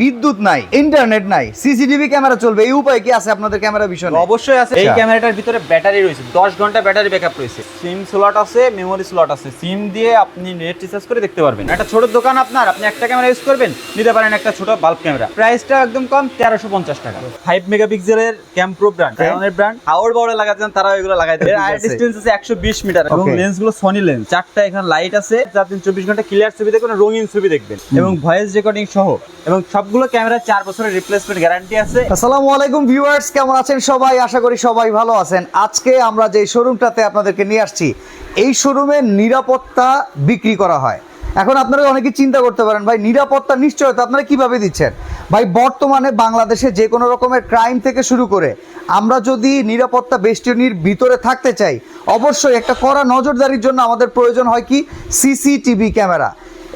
বিদ্যুৎ নাই ইন্টারনেট নাই সিসিটিভি ক্যামেরা চলবে এই উপায় কি আছে আপনাদের ক্যামেরা ভীষণ অবশ্যই আছে। এই আচ্ছা। ক্যামেরাটার ভিতরে ব্যাটারি রয়েছে দশ ঘণ্টা ব্যাটারি ব্যাকআপ রয়েছে। সিম স্লট আছে মেমোরি স্লট আছে। সিম দিয়ে আপনি নেট রিচার্জ করে দেখতে পারবেন। একটা ছোট দোকান আপনার আপনি একটা ক্যামেরা ইউজ করবেন নিতে পারেন একটা ছোট বাল্ব ক্যামেরা প্রাইসটা একদম কম তেরোশো পঞ্চাশ টাকা। ফাইভ মেগাপিক্সেলের ক্যাম্প্রো ব্র্যান্ড কারণের ব্র্যান্ড আওয়ার বড় লাগাচ্ছেন তারা এগুলো লাগাই দেবে। আছে। ডিস্টেন্স আছে একশো বিশ মিটার এবং Okay. লেন্সগুলো সনি লেন্স চারটা এখানে লাইট আছে যাতে আপনি চব্বিশ ঘণ্টা ক্লিয়ার ছবি দেখবেন রঙিন ছবি দেখবেন। এবং ভয়েস রেকর্ডিং সহ এবং সবগুলো ক্যামেরা চার বছরের রিপ্লেসমেন্ট গ্যারান্টি আছে। আসসালামু আলাইকুম ভিউয়ার্স কেমন আছেন সবাই? আশা করি সবাই ভালো আছেন। আজকে আমরা যে শোরুমটাতে আপনাদেরকে নিয়ে আসছি, এই শোরুমে নিরাপত্তা বিক্রি করা হয়। এখন আপনারা অনেকে চিন্তা করতে পারেন, ভাই, নিরাপত্তা নিশ্চয়তা আপনারা কীভাবে দিচ্ছেন? ভাই, বর্তমানে বাংলাদেশে যে কোনো রকমের ক্রাইম থেকে শুরু করে, আমরা যদি নিরাপত্তা বেষ্টনীর ভিতরে থাকতে চাই, অবশ্যই একটা কড়া নজরদারির জন্য আমাদের প্রয়োজন হয় কি? সিসিটিভি ক্যামেরা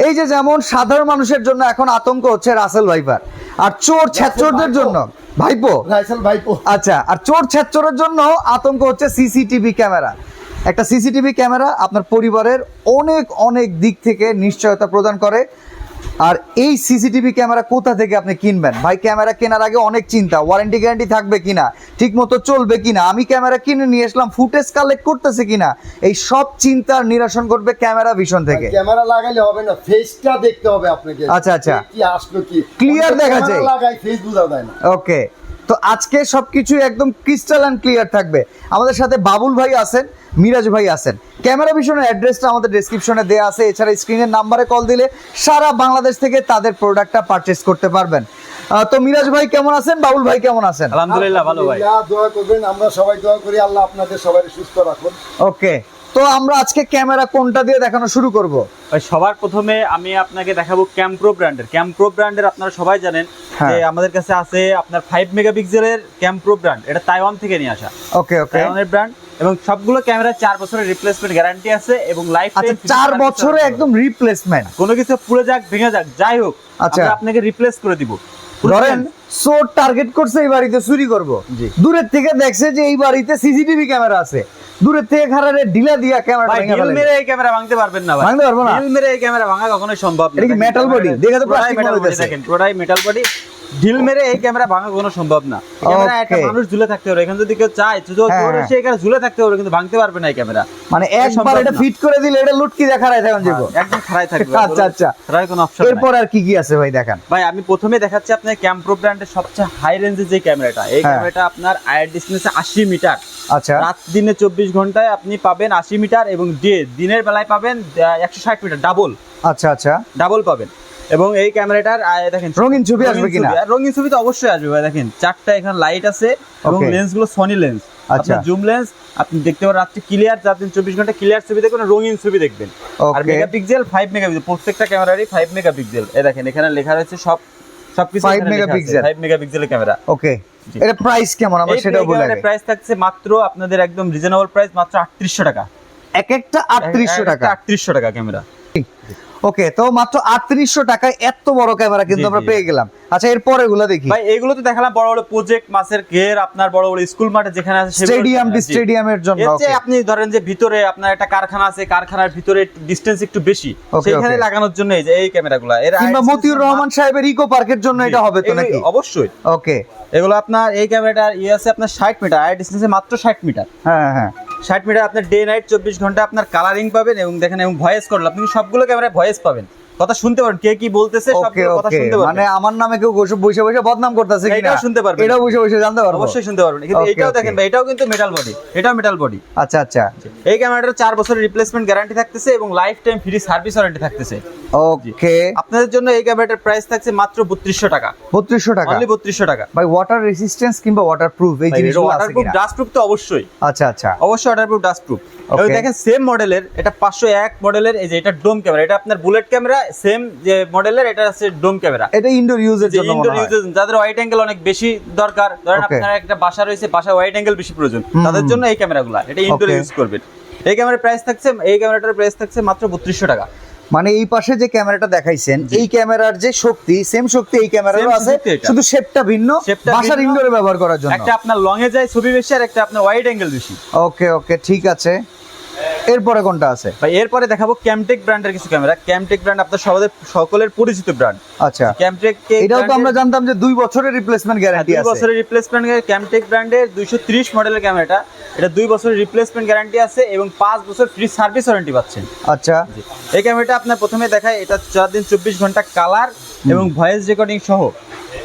এই যে যেমন সাধারণ মানুষের জন্য এখন আতঙ্ক হচ্ছে রাসেল ভাইপার। আর চোর ছেচোরদের জন্য। ভাইপো? রাসেল ভাইপো। আচ্ছা আর চোর ছেচোরের জন্য আতঙ্ক হচ্ছে সিসিটিভি ক্যামেরা। একটা সিসিটিভি ক্যামেরা আপনার পরিবারের অনেক অনেক দিক থেকে নিশ্চয়তা প্রদান করে। আর এই সিসিটিভি ক্যামেরা কোথা থেকে আপনি কিনবেন? ভাই ক্যামেরা কেনার আগে অনেক চিন্তা ওয়ারেন্টি গ্যারান্টি থাকবে কিনা ঠিক মতো চলবে কিনা আমি ক্যামেরা কিনে নিয়ে আসলাম ফুটেজ কালেক্ট করতেছে কিনা এই সব চিন্তার নিরসন করবে ক্যামেরা ভিশন থেকে। ক্যামেরা লাগাইলে হবে না ফেসটা দেখতে হবে আপনাকে। আচ্ছা, আচ্ছা। কি আসলো কি? অনেকে দেখা যায়। লাগাই ফেস বোঝা যায় না। ওকে তো আজকে সবকিছু একদম ক্রিস্টাল অ্যান্ড ক্লিয়ার থাকবে। আমাদের সাথে বাবুল ভাই আছেন মিরাজ ভাই আছেন। ক্যামেরা ভিশনের অ্যাড্রেসটা আমাদের ডেসক্রিপশনে দেওয়া আছে। এছাড়া স্ক্রিনের নাম্বারে কল দিলে সারা বাংলাদেশ থেকে তাদের প্রোডাক্টটা পারচেস করতে পারবেন। তো মিরাজ ভাই কেমন আছেন? বাবুল ভাই কেমন আছেন? আলহামদুলিল্লাহ ভালো ভাই। দোয়া করবেন। আমরা সবাই দোয়া করি। আল্লাহ আপনাদের সবাই সুস্থ রাখুন। ওকে তো আমরা আজকে ক্যামেরা কোনটা দিয়ে দেখানো শুরু করব? ভাই সবার প্রথমে আমি আপনাকে দেখাবো ক্যাম্প্রো ব্র্যান্ডের ক্যাম্প্রো ব্র্যান্ডের আপনারা সবাই জানেন হ্যাঁ। যে আমাদের কাছে আছে আপনার ফাইভ মেগাপিক্সেলের ক্যাম্প্রো ব্র্যান্ড এটা তাইওয়ান থেকে নিয়ে আসা। ওকে ওকে তাইওয়ানের ব্র্যান্ড এবং সবগুলো ক্যামেরা চার বছরের রিপ্লেসমেন্ট গ্যারান্টি আছে এবং লাইফ আচ্ছা চার বছরে একদম রিপ্লেসমেন্ট কোনো কিছু পুড়ে যাক ভেঙে যাক যাই হোক আচ্ছা। আপনাকে রিপ্লেস করে দিব। ধরেন চোর টার্গেট করছে এই বাড়িতে চুরি করব। দূরের থেকে দেখছে যে এই বাড়িতে সিসিটিভি ক্যামেরা আছে। দূরের থেকে খারারে ঢিলা দিয়া ক্যামেরা ভেঙে মেরে এই ক্যামেরা ভাঙতে পারবেন না ভাই। ভাঙতে পারব না? মেরে এই ক্যামেরা ভাঙা কখনোই সম্ভব না। এটা কি metal body? দেখে তো metal মনে body দেখেন, পুরাই মেটাল বডি ঢিল মেরে এই ক্যামেরা ভাঙা কোনো সম্ভব না। ক্যামেরা একটা মানুষ ঝুলে থাকতে পারে এখানে যদি কেউ চায় তো হ্যাঁ, হ্যাঁ। এখানে ঝুলে থাকতে পারবে কিন্তু ভাঙতে পারবে না এই ক্যামেরা মানে একবার এটা ফিট করে দিলে এটা লুটকি দেখা রায় তখন যাব। একদম খাড়াই থাকবে। আচ্ছা, আচ্ছা। খাড়াই কোনো অপশন এরপর আর কি কি আছে ভাই দেখান। ভাই আমি প্রথমে দেখাচ্ছি আপনার ক্যাম্প্রো ব্র্যান্ডের সবচেয়ে হাই রেঞ্জের যে ক্যামেরাটা এই হ্যাঁ। ক্যামেরাটা আপনার আয়ার ডিস্টেন্স আশি মিটার। আচ্ছা। রাত দিনে চব্বিশ ঘন্টায় আপনি পাবেন আশি মিটার এবং ডে দিনের বেলায় পাবেন একশো ষাট মিটার ডাবল আচ্ছা আচ্ছা। ডাবল পাবেন। এবং এই ক্যামেরাটার দেখেন রঙিন ছবি আসবে কিনা? রঙিন ছবি তো অবশ্যই আসবে ভাই দেখেন চারটা এখানে লাইট আছে এবং. লেন্সগুলো সনি লেন্স আচ্ছা। জুম লেন্স আপনি দেখতে পারেন রাত্রে ক্লিয়ার রাত্রে চব্বিশ ঘণ্টা ক্লিয়ার ছবি দেখবেন রঙিন ছবি দেখবেন আর. মেগাপিক্সেল ফাইভ মেগাপিক্সেল প্রত্যেকটা ক্যামেরারই ফাইভ মেগাপিক্সেল এই দেখেন এখানে লেখা রয়েছে সব সবকিছু 5 megapixel। ফাইভ মেগাপিক্সেলের ক্যামেরা ওকে এটা প্রাইস কেমন আমরা সেটাও বলে। প্রাইস থাকছে মাত্র আপনাদের একদম রিজনেবল প্রাইস মাত্র আটত্রিশশো টাকা এক একটা আটত্রিশশো টাকা আটত্রিশশো টাকা ক্যামেরা ওকে তো মাত্র আটত্রিশশো টাকায় এত বড় ক্যামেরা কিন্তু আমরা পেয়ে গেলাম। আচ্ছা এরপর এগুলো দেখি। ভাই এগুলো তো দেখালাম বড় বড় প্রজেক্ট মাসের ঘের আপনার বড় বড় স্কুল মাঠে যেখানে আছে স্টেডিয়াম জি। স্টেডিয়ামের জন্য চেয়ে আপনি ধরেন যে ভিতরে আপনার একটা কারখানা আছে কারখানার ভিতরে ডিস্টেন্স একটু বেশি। সেখানে লাগানোর জন্য এই যে এই ক্যামেরাগুলো এর কিংবা মতিউর রহমান সাহেবের ইকো পার্কের জন্য এটা হবে তো নাকি? অবশ্যই। ওকে এগুলো আপনার এই ক্যামেরাটার ইয়ে আছে আপনার ষাট মিটার আর ডিস্টেন্সে মাত্র ষাট মিটার হ্যাঁ হ্যাঁ। ষাট মিটার আপনার ডে নাইট চব্বিশ ঘণ্টা আপনার কালারিং পাবেন এবং দেখেন এবং ভয়েস করলে আপনি সবগুলো ক্যামেরায় ভয়েস পাবেন? কথা শুনতে পারেন কে কি বলতেছে সবগুলো কথা শুনতে মানে আমার নামে কেউ বসে বসে বসে বদনাম করতেছে কিনা? এটাও শুনতে পারবেন। এটাও বসে বসে জানতে পারব। অবশ্যই শুনতে পারবেন। কিন্তু এটাও দেখেন ভাই এটাও কিন্তু মেটাল বডি এটাও মেটাল বডি আচ্ছা আচ্ছা। এই ক্যামেরাটার চার বছরের রিপ্লেসমেন্ট গ্যারান্টি থাকতেছে এবং lifetime free service warranty থাকতেছে। ওকে। আপনাদের জন্য এই ক্যামেরাটার প্রাইস থাকছে মাত্র বত্রিশশো টাকা। বত্রিশশো টাকা? অনলি বত্রিশশো টাকা। ভাই ওয়াটার রেসিস্ট্যান্স কিংবা ওয়াটার প্রুফ এই জিনিসগুলো আছে ওয়াটারপ্রুফ কিনা? ডাস্ট প্রুফ তো অবশ্যই। আচ্ছা আচ্ছা। অবশ্যই ওয়াটারপ্রুফ ডাস্ট প্রুফ দেখেন সেম মডেলের এটা পাঁচশো এক মডেলের এই যে এটা ডোম ক্যামেরা এটা আপনার বুলেট ক্যামেরা সেম যে মডেলের এটা আছে ডোম ক্যামেরা এটা ইনডোর ইউজের জন্য ইনডোর। ইউজেস যাদের হোয়াইট অ্যাঙ্গেল অনেক বেশি দরকার ধরেন আপনার একটা বাসা রয়েছে বাসা হোয়াইট অ্যাঙ্গেল বেশি প্রয়োজন। তাদের জন্য এই ক্যামেরাগুলো এটা ইনডোর ইউজ করবেন। এই ক্যামেরার প্রাইস থাকছে এই ক্যামেরাটার প্রাইস থাকছে মাত্র বত্রিশশো টাকা। মানে এই পাশে যে ক্যামেরাটা দেখাইছেন এই ক্যামেরার যে শক্তি সেম শক্তি এই ক্যামেরারও আছে। শুধু শেপটা ভিন্ন বাসার। ইনডোরে ব্যবহার করার জন্য। একটা আপনার লং এ যায় ছবি বেশি আর একটা আপনার ওয়াইড অ্যাঙ্গেল বেশি। ওকে ওকে ঠিক আছে। এরপরে কোনটা আছে? ভাই এরপরে দেখাবো ক্যামটেক ব্র্যান্ডের কিছু ক্যামেরা ক্যামটেক ব্র্যান্ড আপনার সবাদের সকলের পরিচিত ব্র্যান্ড আচ্ছা। ক্যামটেক এটাও তো আমরা জানতাম যে দুই বছরের রিপ্লেসমেন্ট গ্যারান্টি আছে দুই বছরের রিপ্লেসমেন্ট ক্যামটেক ব্র্যান্ডের দুইশো ত্রিশ মডেলের ক্যামেরাটা এটা। দুই বছরের রিপ্লেসমেন্ট গ্যারান্টি আছে এবং পাঁচ বছর ফ্রি সার্ভিস ওয়ারেন্টি পাচ্ছেন। আচ্ছা। এই ক্যামেরাটা আপনার প্রথমে দেখায় এটা চার দিন চব্বিশ ঘণ্টা কালার এবং ভয়েস রেকর্ডিং সহ।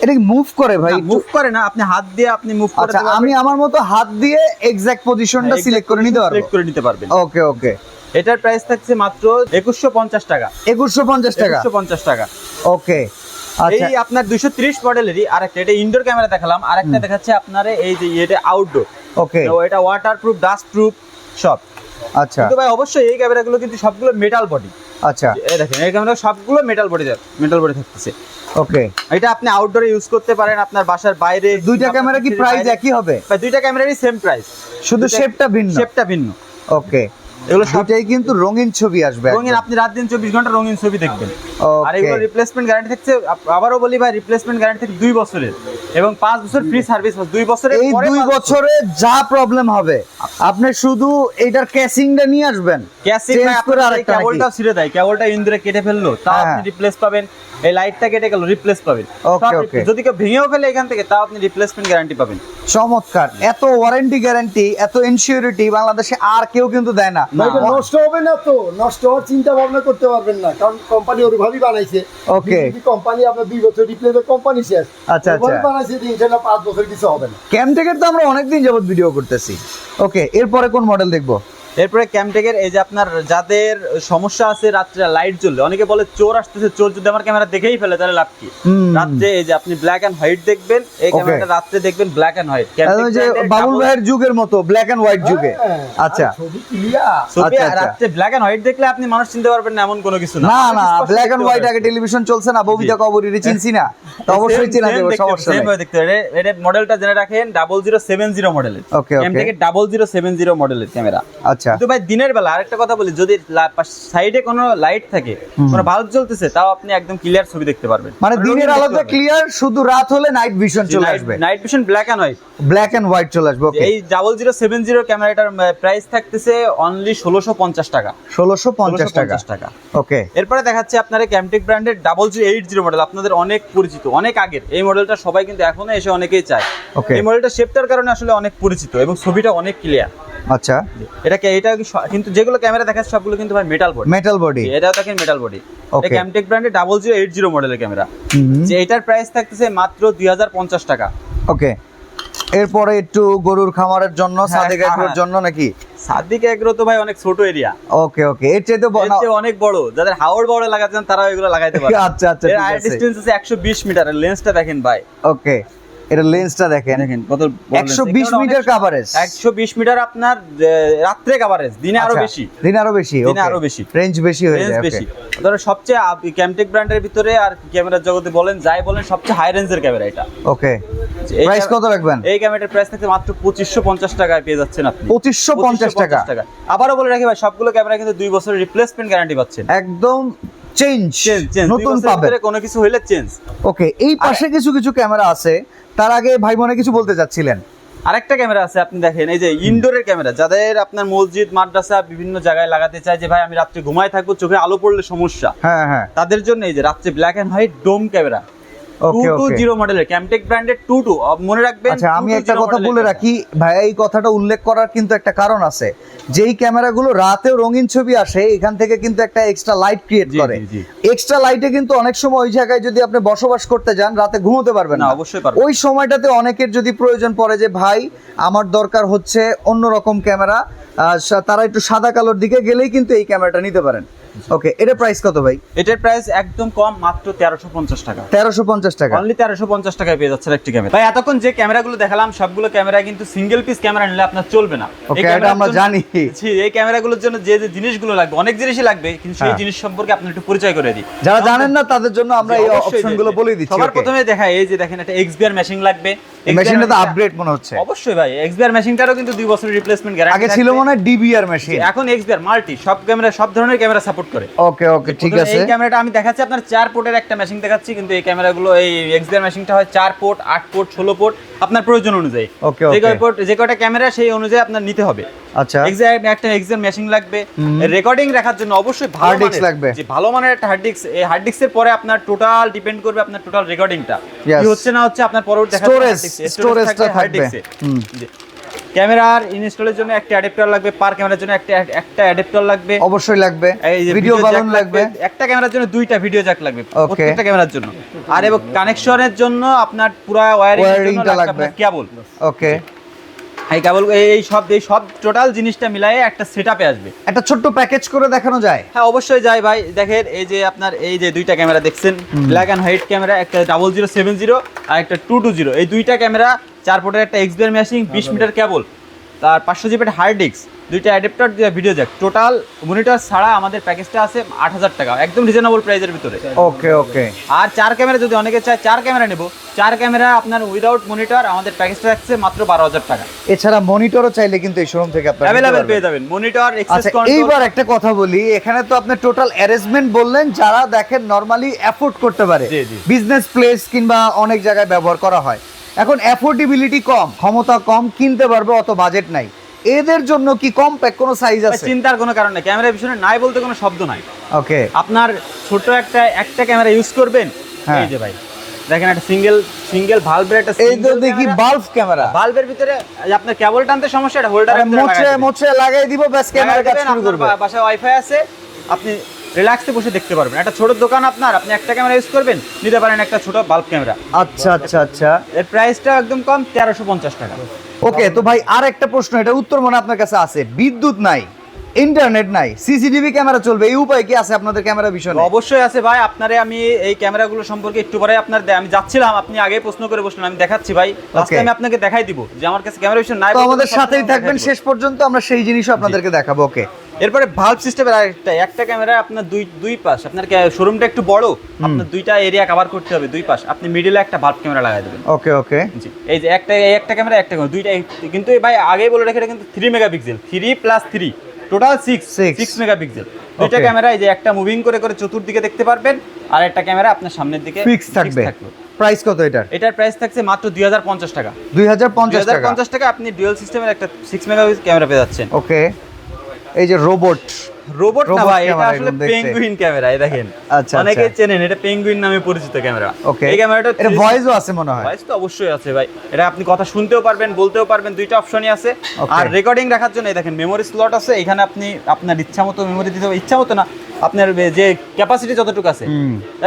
এটা কি মুভ করে ভাই? মুভ করে না আপনি হাত দিয়ে আপনি মুভ করে আচ্ছা আমি আমার মতো হাত দিয়ে এক্সাক্ট পজিশনটা সিলেক্ট করে নিতে পারব? সিলেক্ট করে নিতে পারবেন। ওকে ওকে এটার প্রাইস থাকছে মাত্র একুশশো পঞ্চাশ টাকা। একুশশো পঞ্চাশ টাকা? একুশশো পঞ্চাশ টাকা। ওকে এই আচ্ছা আপনার দুইশো ত্রিশ মডেলেরই আরেকটা এটা ইনডোর ক্যামেরা দেখালাম আরেকটা দেখাচ্ছে আপনার এই যে এটা আউটডোর ওকে এটা ওয়াটার প্রুফ ডাস্ট প্রুফ সব। আচ্ছা। কিন্তু ভাই অবশ্যই এই ক্যামেরাগুলো কিন্তু সবগুলো মেটাল বডি আচ্ছা। এই দেখেন এই ক্যামেরা সবগুলো মেটাল বডি মেটাল বডি থাকতেছে। ওকে। এটা আপনি আউটডোরে ইউজ করতে পারেন আপনার বাসার বাইরে। দুইটা ক্যামেরা কি প্রাইস একই হবে? দুইটা ক্যামেরারই সেম প্রাইস শুধু শেপটা ভিন্ন। শেপটা ভিন্ন। ওকে। এগুলো সব দুইটাই কিন্তু রঙিন ছবি আসবে রঙিন আপনি রাত দিন চব্বিশ ঘণ্টা রঙিন ছবি দেখবেন। আর এগুলো রিপ্লেসমেন্ট গ্যারান্টি থাকছে আবারও বলি ভাই রিপ্লেসমেন্ট গ্যারান্টি থাকে দুই বছরের এবং পাঁচ বছর ফ্রি সার্ভিস দুই বছরের এই দুই বছরে। যা প্রবলেম হবে আপনি শুধু এইটার ক্যাসিংটা নিয়ে আসবেন। ক্যাসিং করে আরেকটা নাকি? কেবলটাও ছিঁড়ে দেয় কেবলটা ইন্দ্রে কেটে ফেলল তাও হ্যাঁ। আপনি রিপ্লেস পাবেন। এই লাইটটা কেটে গেল রিপ্লেস পাবেন। সব okay. যদি কেউ ভেঙেও ফেলে এখান থেকে তাও আপনি রিপ্লেসমেন্ট গ্যারান্টি পাবেন। চমৎকার। এত ওয়ারেন্টি গ্যারান্টি এত ইনসিউরিটি বাংলাদেশে আর কেউ কিন্তু দেয় না। নষ্ট হবে না তো। নষ্ট হওয়ার চিন্তা ভাবনা করতে পারবেন না কারণ কোম্পানি ওইভাবেই বানাইছে। Okay. কোম্পানি আপনার দুই বছর রিপ্লেস কোম্পানি শেষ। আচ্ছা, আচ্ছা। বানাইছে যে ইনশাল্লাহ পাঁচ বছর কিছু হবে না। ক্যাম থেকে তো আমরা অনেকদিন যাবত ভিডিও করতেছি। ওকে এরপরে কোন মডেল দেখব? এরপরে ক্যামটেকের এই যে আপনার যাদের সমস্যা আছে রাত্রে লাইট জ্বললে অনেকে বলে চোর আসতেছে চোর যদি আমার ক্যামেরা দেখেই ফেলে তাহলে লাভ কি? রাত্রে এই যে আপনি ব্ল্যাক এন্ড হোয়াইট দেখবেন এই ক্যামেরাটা রাত্রে দেখবেন ব্ল্যাক এন্ড হোয়াইট যে বাবুল ভাইয়ের যুগের মতো ব্ল্যাক এন্ড হোয়াইট যুগে। হ্যাঁ, আচ্ছা। ছবি আচ্ছা, আচ্ছা। রাত্রে ব্ল্যাক এন্ড হোয়াইট দেখলে আপনি মানুষ চিনতে পারবেন না এমন কোনো কিছু না। না না ব্ল্যাক এন্ড হোয়াইট আগে টেলিভিশন চলছে না ববিতা কবরীরে চিনছি না। তো অবশ্যই চেনা যাবে সমস্যা নেই। দেখতে পারে এটা মডেলটা জেনে রাখেন ডাবল জিরো সেভেন জিরো মডেলের ডাবল জিরো সেভেন জিরো মডেলের ক্যামেরা আচ্ছা। কিন্তু ভাই দিনের বেলা আরেকটা কথা বলি যদি সাইডে কোনো লাইট থাকে কোনো বাল্ব জ্বলতেছে তাও আপনি একদম ক্লিয়ার ছবি দেখতে পারবেন। মানে দিনের আলোতে ক্লিয়ার শুধু রাত হলে নাইট ভিশন চলে আসবে। Night vision black and white black and white চলে আসবে ওকে এই ডাবল জিরো সেভেন জিরো ক্যামেরাটার প্রাইস থাকতেছে অনলি ষোলোশো পঞ্চাশ টাকা। ষোলোশো পঞ্চাশ টাকা। 1650 টাকা। ওকে এরপরে দেখাচ্ছে আপনার ক্যামটেক ব্র্যান্ডের double zero eight zero model আপনাদের অনেক পরিচিত অনেক আগের। এই মডেলটা সবাই কিন্তু এখনও এসে অনেকেই চায়. এই মডেলটা শেপটার কারণে আসলে অনেক পরিচিত এবং ছবিটা অনেক ক্লিয়ার আচ্ছা। এটা কি স- কিন্তু যেগুলো ক্যামেরা দেখাচ্ছে সবগুলো কিন্তু ভাই মেটাল বডি মেটাল বডি এটাও দেখেন মেটাল বডি. এই ক্যামটেক ব্র্যান্ডের ডাবল জিরো এইট জিরো মডেলের ক্যামেরা যে এটার প্রাইস থাকতেছে মাত্র দুই হাজার পঞ্চাশ টাকা। ওকে এরপরে একটু গরুর খামারের জন্য হ্যাঁ, সাদেক হ্যাঁ, এগ্রোর হ্যাঁ। জন্য নাকি? সাদিক এগ্রো তো ভাই অনেক ছোট এরিয়া ওকে ওকে এর চেয়ে তো অনেক বড়। যাদের হাওড় বড় লাগাতে চান তারাও এগুলো লাগাইতে পারে। আচ্ছা, আচ্ছা, এর। ডিসটেন্স আছে। একশো বিশ মিটার লেন্সটা দেখেন ভাই। ওকে এটা লেন্সটা দেখেন। দেখেন কত একশো বিশ মিটার কাভারেজ একশো বিশ মিটার আপনার রাত্রে কাভারেজ দিনে আরও বেশি। দিন আরও বেশি দিনে আরও বেশি। রেঞ্জ বেশি হয়ে যায় বেশি। ধরো সবচেয়ে ক্যামটেক ব্র্যান্ডের ভিতরে আর ক্যামেরার জগতে বলেন যাই বলেন সবচেয়ে হাই রেঞ্জের ক্যামেরা এটা। ওকে এই প্রাইস কত রাখবেন? এই ক্যামেরাটার প্রাইস থাকছে মাত্র পঁচিশশো পঞ্চাশ টাকায় পেয়ে যাচ্ছেন আপনি। পঁচিশশো পঞ্চাশ টাকা। আবারও বলে রাখি ভাই সবগুলো ক্যামেরা কিন্তু দুই বছরের রিপ্লেসমেন্ট গ্যারান্টি পাচ্ছেন। একদম চেঞ্জ নতুন পাবে। কোনো কিছু হইলে চেঞ্জ ওকে এই পাশে কিছু কিছু ক্যামেরা আছে তার আগে ভাই বোনে কিছু বলতে চাচ্ছিলেন। আরেকটা ক্যামেরা আছে আপনি দেখেন এই যে ইনডোরের ক্যামেরা যাদের আপনার মসজিদ মাদ্রাসা বিভিন্ন জায়গায় লাগাতে চায় যে ভাই আমি রাত্রে ঘুমায় থাকব চোখে আলো পড়লে সমস্যা। হ্যাঁ হ্যাঁ। তাদের জন্য এই যে রাত্রে black and white dome camera two okay two okay zero মডেলের ক্যামটেক ব্র্যান্ডের টু টু মনে রাখবেন আচ্ছা আমি একটা কথা বলে ক্যামেরা। রাখি ভাইয়া এই কথাটা উল্লেখ করার কিন্তু একটা কারণ আছে যেই ক্যামেরাগুলো রাতেও রঙিন ছবি আসে এখান থেকে কিন্তু একটা এক্সট্রা লাইট ক্রিয়েট করে। এক্সট্রা লাইটে কিন্তু অনেক সময় ওই জায়গায় যদি আপনি বসবাস করতে যান রাতে ঘুমোতে পারবেন না, না অবশ্যই পারবেন। ওই সময়টাতে অনেকের যদি প্রয়োজন পড়ে যে ভাই আমার দরকার হচ্ছে অন্য রকম ক্যামেরা তারা একটু সাদা কালোর দিকে গেলেই কিন্তু এই ক্যামেরাটা নিতে পারেন ওকে এটা প্রাইস কত ভাই? এটার প্রাইস একদম কম মাত্র তেরোশো পঞ্চাশ টাকা। তেরোশো পঞ্চাশ টাকা। অনলি তেরোশো পঞ্চাশ টাকায় পেয়ে যাচ্ছে একটি ক্যামেরা ভাই এতক্ষণ যে ক্যামেরাগুলো দেখালাম সবগুলো ক্যামেরা কিন্তু সিঙ্গেল পিস ক্যামেরা নিলে আপনার চলবে না। এই আমরা জানি। জি, এই ক্যামেরাগুলোর জন্য যে যে জিনিসগুলো লাগবে অনেক জিনিসই লাগবে কিন্তু সেই হ্যাঁ। জিনিস সম্পর্কে আপনার একটু পরিচয় করে দিই। যারা জানেন না তাদের জন্য আমরা এই অপশনগুলো বলে দিচ্ছি সবার প্রথমে দেখা এই যে দেখেন একটা এক্সবিআর মেশিন লাগবে। মেশিনটা তো আপগ্রেড মনে হচ্ছে। অবশ্যই ভাই এক্সবিআর মেশিনটারও কিন্তু দুই বছরের রিপ্লেসমেন্ট গ্যারান্টি আগে ছিল মনে হয় ডিবিআর মেশিন এখন এক্সবিআর মাল্টি সব ক্যামেরা সব ধরনের ক্যামেরা সাপোর্ট করে। ওকে ওকে ঠিক আছে। এই ক্যামেরাটা আমি দেখাচ্ছি আপনার চার পোর্টের একটা মেশিন দেখাচ্ছি কিন্তু এই ক্যামেরাগুলো এই এক্সবিআর মেশিনটা হয় চার পোর্ট আট পোর্ট ষোলো পোর্ট আপনার প্রয়োজন অনুযায়ী। Okay, যে পোর্ট যে কয়টা ক্যামেরা সেই অনুযায়ী আপনার নিতে হবে। আচ্ছা। এক্সাক্ট একটা এক্সাম মেশিন লাগবে। রেকর্ডিং রাখার জন্য অবশ্যই disk মানের- লাগবে। যে ভালো মানের একটা হার্ড ডিস্ক এই হার্ড ডিস্কের পরে আপনার টোটাল ডিপেন্ড করবে আপনার টোটাল রেকর্ডিংটা. কি হচ্ছে না হচ্ছে আপনার পরবর্তী Storage, storage থাকবে। ক্যামেরার ইনস্টলের জন্য একটা অ্যাডাপ্টার লাগবে পার ক্যামেরার জন্য একটা একটা অ্যাডাপ্টার লাগবে। অবশ্যই লাগবে। ভিডিও বালন লাগবে। একটা ক্যামেরার জন্য দুইটা ভিডিও জ্যাক লাগবে. প্রত্যেকটা ক্যামেরার জন্য। আর এবং কানেকশনের জন্য আপনার পুরো ওয়্যারিং লাগবে। কেবল ওকে এই কেবল এই সব এই সব টোটাল জিনিসটা মিলাই একটা সেটআপে আসবে। একটা ছোট্ট প্যাকেজ করে দেখানো যায়? হ্যাঁ অবশ্যই যায় ভাই। দেখেন এই যে আপনার এই যে দুইটা ক্যামেরা দেখছেন ব্ল্যাক অ্যান্ড হোয়াইট ক্যামেরা একটা ডাবল জিরো সেভেন জিরো আর একটা টু টু জিরো এই দুইটা ক্যামেরা চার ফুটের একটা এক্সবিআর মেশিন বিশ মিটার কেবল তার পাঁচশো জিবির হার্ড ডিস্ক দুইটা adapter video jack total monitor ছাড়া আমাদের প্যাকেজটা আছে আট হাজার টাকা একদম রিজনেবল প্রাইসের ভিতরে। ওকে ওকে আর চার ক্যামেরা যদি অনেকে চায় চার ক্যামেরা নেব। চার ক্যামেরা আপনার উইদাউট মনিটর আমাদের প্যাকেজটা থাকছে মাত্র বারো হাজার টাকা। এছাড়া মনিটরও চাইলে কিন্তু এই শোরুম থেকে আপনারা অ্যাভেলেবেল পেয়ে যাবেন। মনিটর এক্সেস আচ্ছা এইবার একটা কথা বলি এখানে তো আপনি টোটাল অ্যারেঞ্জমেন্ট বললেন যারা দেখেন নরমালি অ্যাফোর্ড করতে পারে। বিজনেস প্লেস কিংবা অনেক জায়গায় ব্যবহার করা হয়। এখন অ্যাফোর্ডেবিলিটি কম ক্ষমতা কম কিনতে পারবে অত বাজেট নাই। এদের জন্য কি কম্প্যাক্ট কোনো সাইজ আছে? চিন্তার কোনো কারণ নেই। ক্যামেরার পিছনে নাই বলতে কোনো শব্দ নাই। ওকে আপনার ছোট একটা একটা ক্যামেরা ইউজ করবেন? হ্যাঁ। এই যে ভাই দেখেন একটা সিঙ্গেল সিঙ্গেল ভালভের একটা এই তো দেখি বাল্ব ক্যামেরা বাল্বের ভিতরে আপনার কেবল টানতে সমস্যা এটা হোল্ডার মোচে মোচে লাগাই দিব ব্যাস ক্যামেরা কাজ শুরু করবে। বাসায় ওয়াইফাই আছে আপনি রিল্যাক্সে বসে দেখতে পারবেন। একটা ছোট দোকান আপনার আপনি একটা ক্যামেরা ইউজ করবেন নিতে পারেন একটা ছোট বাল্ব ক্যামেরা আচ্ছা আচ্ছা আচ্ছা। এর প্রাইসটা একদম কম তেরোশো পঞ্চাশ টাকা। ওকে তো ভাই আর একটা প্রশ্ন এটা উত্তর মনে আপনার কাছে আছে। বিদ্যুৎ নাই ইন্টারনেট নাই সিসিটিভি ক্যামেরা চলবে এই উপায় কি আছে আপনাদের ক্যামেরা বিষয়ে? অবশ্যই আছে ভাই আপনারে আমি এই ক্যামেরাগুলো সম্পর্কে একটু পরে আপনার আমি যাচ্ছিলাম আপনি আগে প্রশ্ন করে বসলেন আমি দেখাচ্ছি ভাই। আজকে আমি আপনাকে দেখাই দিব যে আমার কাছে ক্যামেরা বিষয় নাই তো আমাদের সাথেই থাকবেন শেষ পর্যন্ত আমরা সেই জিনিসও আপনাদেরকে দেখাবো ওকে এরপরে ভাল্ব সিস্টেমের আরেকটা একটা ক্যামেরা আপনার দুই দুই পাশ আপনার শোরুমটা একটু বড় আপনার দুইটা এরিয়া কভার করতে হবে দুই পাশ। আপনি মিডিলে একটা ভাল্ব ক্যামেরা লাগাই দেবেন। ওকে ওকে জি এই যে একটা এই একটা ক্যামেরা একটা ক্যামেরা দুইটা কিন্তু ভাই আগেই বলে রেখে কিন্তু three megapixel three plus three total six. Six megapixel দুইটা ক্যামেরা এই যে একটা মুভিং করে করে চতুর্দিকে দেখতে পারবেন আর একটা ক্যামেরা আপনার সামনের দিকে ফিক্স থাকবে। প্রাইস কত এটার? এটার প্রাইস থাকছে মাত্র দুই হাজার পঞ্চাশ টাকা। দুই হাজার দুই পঞ্চাশ হাজার টাকা পঞ্চাশ টাকা আপনি ডুয়েল সিস্টেমের একটা সিক্স মেগাপিক্সেল ক্যামেরা পেয়ে যাচ্ছেন। ওকে এই যে রোবট রোবট না ভাই এটা আসলে পেঙ্গুইন ক্যামেরা এই দেখেন। আচ্ছা, অনেকে আচ্ছা। চেনেন এটা পেঙ্গুইন নামে পরিচিত ক্যামেরা ওকে এই ক্যামেরাটা এটা ভয়েসও আছে মনে হয়। ভয়েস তো অবশ্যই আছে ভাই। এটা আপনি কথা শুনতেও পারবেন বলতেও পারবেন দুইটা অপশনই আছে। আর রেকর্ডিং রাখার জন্য এই দেখেন মেমোরি স্লট আছে। এখানে আপনি আপনার ইচ্ছা মতো মেমোরি দিতে ইচ্ছা মতো না আপনার যে ক্যাপাসিটি যতটুকু আছে।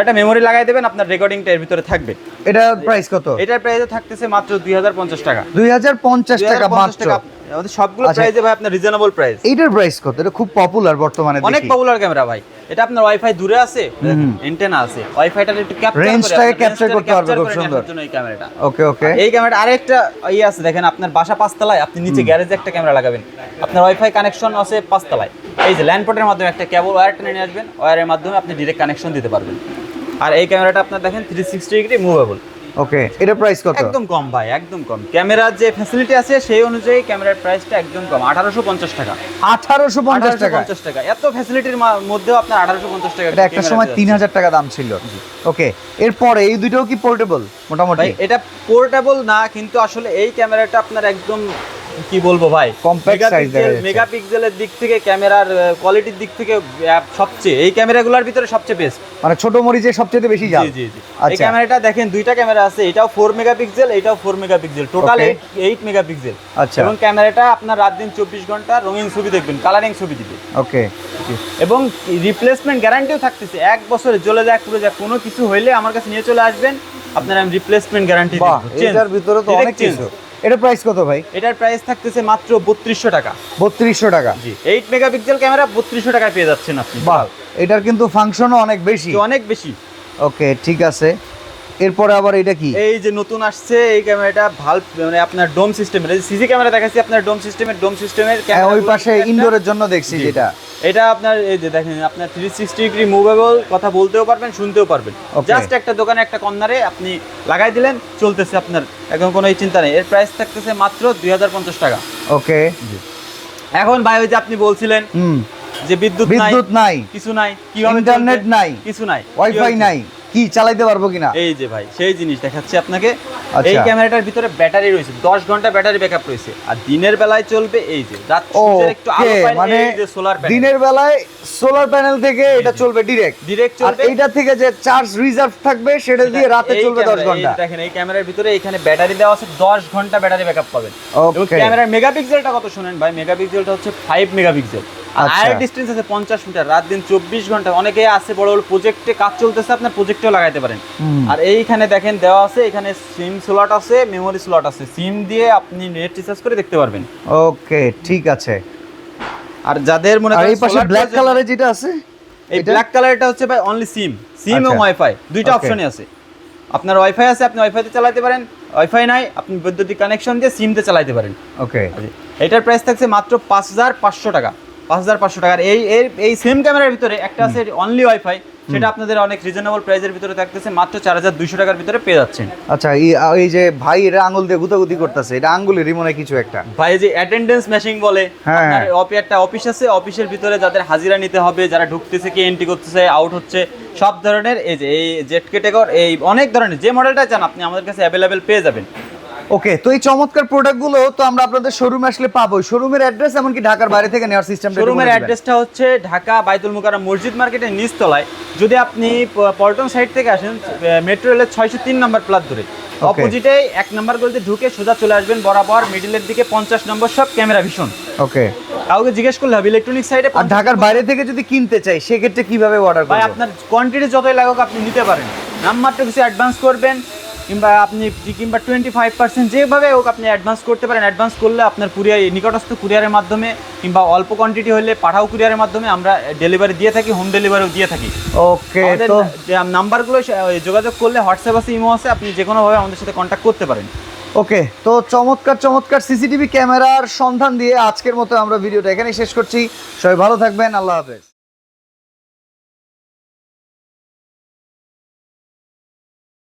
একটা মেমোরি লাগাই দেবেন আপনার রেকর্ডিংটা এর ভিতরে থাকবে। এটা প্রাইস কত? এটার প্রাইস থাকতেছে মাত্র দুই হাজার পঞ্চাশ টাকা। দুই হাজার পঞ্চাশ টাকা মাত্র। আমাদের সবগুলো আচ্ছা। প্রাইসে ভাই আপনার রিজনেবল প্রাইস এইটার প্রাইস কত? এটা খুব পপুলার বর্তমানে অনেক পপুলার ক্যামেরা ভাই। এটা আপনার ওয়াইফাই দূরে আছে এন্টেনা আছে। ওয়াইফাইটা একটু ক্যাপচার Range-টাকে capture করতে পারবে খুব সুন্দর। এই ক্যামেরাটা ওকে ওকে এই ক্যামেরাটা আরেকটা ইয়ে আছে দেখেন আপনার বাসা পাঁচতলায় আপনি নিচে গ্যারেজে একটা ক্যামেরা লাগাবেন। আপনার ওয়াইফাই কানেকশন আছে পাঁচতলায়। এই যে ল্যান্ড পোর্টের মাধ্যমে একটা কেবল ওয়্যার টেনে নিয়ে আসবেন। ওয়্যারের মাধ্যমে আপনি ডিরেক্ট কানেকশন দিতে পারবেন। আর এই ক্যামেরাটা আপনার দেখেন three sixty degree movable okay এটা প্রাইস কত? একদম কম ভাই একদম কম। ক্যামেরার যে ফ্যাসিলিটি আছে সেই অনুযায়ী ক্যামেরার প্রাইসটা একদম কম আঠারোশো পঞ্চাশ টাকা। আঠারোশো পঞ্চাশ টাকা? পঞ্চাশ টাকা। এত ফ্যাসিলিটির মধ্যেও আপনার আঠারোশো পঞ্চাশ টাকা এটা একটা সময় তিন হাজার টাকা দাম ছিল। ওকে এরপরে এই দুটোও কি পোর্টেবল মোটামুটি? এটা পোর্টেবল না কিন্তু আসলে এই ক্যামেরাটা আপনার একদম কি বলব ভাই? দেখা যাচ্ছে। মেগাপিক্সেলের দিক থেকে ক্যামেরার কোয়ালিটির দিক থেকে সবচেয়ে। এই ক্যামেরাগুলোর ভিতরে সবচেয়ে বেস্ট মানে ছোট মরিচে সবচেয়ে বেশি জাল জি জি জি। এই আচ্ছা। ক্যামেরাটা দেখেন দুইটা ক্যামেরা আছে। এটাও ফোর মেগাপিক্সেল এটাও four megapixel total Okay. Eight megapixel আচ্ছা। এবং ক্যামেরাটা আপনার রাত দিন চব্বিশ ঘণ্টা রঙিন ছবি দেখবেন কালারিং ছবি দিবে। ওকে এবং রিপ্লেসমেন্ট গ্যারান্টিও থাকতেছে। এক বছরে জ্বলে যাক পুরো যাক কোনো কিছু হইলে আমার কাছে নিয়ে চলে আসবেন। আপনার আমি রিপ্লেসমেন্ট গ্যারান্টি বাহ এটার ভিতরে তো অনেক কিছু। এটা প্রাইস কত ভাই? এটার প্রাইস থাকতেছে মাত্র বত্রিশশো টাকা। বত্রিশশো টাকা। জি এইট মেগাপিক্সেল ক্যামেরা বত্রিশশো টাকায় পেয়ে যাচ্ছেন আপনি। বাহ এটার কিন্তু ফাংশনও অনেক বেশি। অনেক বেশি। ওকে ঠিক আছে। এরপরে আবার এটা কি? এই যে নতুন আসছে এই ক্যামেরাটা ভালো মানে আপনার ডোম সিস্টেমের সিসি ক্যামেরা দেখাচ্ছি আপনার ডোম সিস্টেমের ডোম সিস্টেমের ওই পাশে ইনডোরের জন্য দেখছি যেটা। এটা আপনার এই যে দেখেন আপনার থ্রি সিক্সটি ডিগ্রি মুভেবল কথা বলতেও পারবেন শুনতেও পারবেন। জাস্ট একটা দোকানে একটা কর্নারে আপনি লাগাই দিলেন চলতেছে আপনার এখন কোনো চিন্তা নেই। এর প্রাইস থাকতেছে মাত্র দুই হাজার পঞ্চাশ টাকা। ওকে এখন ভাই ওই যে আপনি বলছিলেন হুম। যে বিদ্যুৎ নাই বিদ্যুৎ নাই। কিছু নাই। কীভাবে ইন্টারনেট নাই। কিছু নাই। ওয়াইফাই নাই। কি চালাইতে পারব কিনা? এই যে ভাই সেই জিনিস দেখাচ্ছি আপনাকে। আচ্ছা। এই ক্যামেরাটার ভিতরে ব্যাটারি রয়েছে দশ ঘণ্টা ব্যাটারি ব্যাকআপ রয়েছে। আর দিনের বেলায় চলবে এই যে রাত একটু আলো মানে এই যে সোলার দিনের বেলায় সোলার প্যানেল থেকে এটা চলবে ডিরেক্ট ডিরেক্ট আর চলবে। এইটা থেকে যে চার্জ রিজার্ভ থাকবে সেটা দিয়ে রাতে চলবে দশ ক্যামেরা, এই ঘণ্টা। দেখেন এই ক্যামেরার ভিতরে এখানে ব্যাটারি দেওয়া আছে দশ ঘণ্টা ব্যাটারি ব্যাকআপ পাবেন। এবং. ক্যামেরার মেগাপিক্সেলটা কত শুনেন ভাই? মেগাপিক্সেলটা হচ্ছে ফাইভ মেগাপিক্সেল আর আচ্ছা। ডিস্টেন্স আছে পঞ্চাশ মিটার রাত দিন চব্বিশ ঘণ্টা। অনেকে আছে বড় বড় প্রজেক্টে কাজ চলতেছে আপনার প্রজেক্টেও লাগাইতে পারেন। আর এইখানে দেখেন দেওয়া আছে এখানে সিম স্লট আছে মেমোরি স্লট আছে। সিম দিয়ে আপনি নেট রিচার্জ করে দেখতে পারবেন। ওকে ঠিক আছে। আর যাদের মনে করেন এই পাশে ব্ল্যাক কালারে যেটা আছে এই ব্ল্যাক কালারটা হচ্ছে ভাই অনলি সিম সিম এবং আচ্ছা। ওয়াইফাই দুইটা. অপশনই আছে। আপনার ওয়াইফাই আছে আপনি ওয়াইফাইতে চালাতে পারেন। ওয়াইফাই নাই আপনি বৈদ্যুতিক কানেকশন দিয়ে সিম দিয়ে চালাতে পারেন। ওকে আচ্ছা, এটার প্রাইস থাকছে মাত্র পাঁচ হাজার পাঁচশো টাকা। পাঁচ হাজার পাঁচশো টাকার। এই এই এই সেম ক্যামেরার ভিতরে একটা আছে অনলি ওয়াইফাই সেটা আপনাদের অনেক রিজনেবল প্রাইসের ভিতরে থাকতেছে মাত্র চার হাজার দুইশো টাকার ভিতরে পেয়ে যাচ্ছেন। আচ্ছা এই যে ভাই এটা আঙ্গুল দিয়ে গুতাগুতি করতেছে এটা আঙ্গুলেরই মনে হয় কিছু একটা। ভাই যে অ্যাটেন্ডেন্স ম্যাচিং বলে হ্যাঁ, হ্যাঁ। একটা অফিস আছে অফিসের ভিতরে যাদের হাজিরা নিতে হবে যারা ঢুকতেছে কি এন্ট্রি করতেছে আউট হচ্ছে সব ধরনের এই যে এই জেট কেটেগর এই অনেক ধরনের যে মডেলটা চান আপনি আমাদের কাছে অ্যাভেলেবেল পেয়ে যাবেন। ওকে তো এই চমৎকার প্রোডাক্টগুলো তো আমরা আপনাদের শোরুমে আসলে পাবো শোরুমের অ্যাড্রেস এমনকি ঢাকার বাইরে থেকে নেওয়ার সিস্টেম শোরুমের অ্যাড্রেসটা হচ্ছে ঢাকা বাইতুল মুকাররম মসজিদ মার্কেটের নিচতলায়। যদি আপনি পল্টন সাইড থেকে আসেন মেট্রো রেলের ছয়শো তিন নম্বর প্লাট ধরে। অপোজিটে এক নম্বর গলিতে ঢুকে সোজা চলে আসবেন বরাবর মিডিলের দিকে পঞ্চাশ নম্বর সব ক্যামেরা ভীষণ ওকে কাউকে জিজ্ঞেস করলে হবে ইলেকট্রনিক সাইডে আর ঢাকার বাইরে থেকে যদি কিনতে চাই সেক্ষেত্রে কীভাবে অর্ডার ভাই আপনার কোয়ান্টিটি যতই লাগুক আপনি নিতে পারেন। নামমাত্র কিছু অ্যাডভান্স করবেন কিংবা আপনি কিংবা টোয়েন্টি ফাইভ পার্সেন্ট যেভাবে হোক আপনি অ্যাডভান্স করতে পারেন। অ্যাডভান্স করলে আপনার কুরিয়ার নিকটস্থ কুরিয়ারের মাধ্যমে কিংবা অল্প কোয়ান্টিটি হলে পাঠাও কুরিয়ারের মাধ্যমে আমরা ডেলিভারি দিয়ে থাকি হোম ডেলিভারিও দিয়ে থাকি। ওকে তো নাম্বারগুলো যোগাযোগ করলে হোয়াটসঅ্যাপ আছে ইমো আছে আপনি যে কোনোভাবে আমাদের সাথে কন্ট্যাক্ট করতে পারেন। ওকে তো চমৎকার চমৎকার সিসিটিভি ক্যামেরার সন্ধান দিয়ে আজকের মতো আমরা ভিডিওটা এখানেই শেষ করছি। সবাই ভালো থাকবেন আল্লাহ হাফেজ।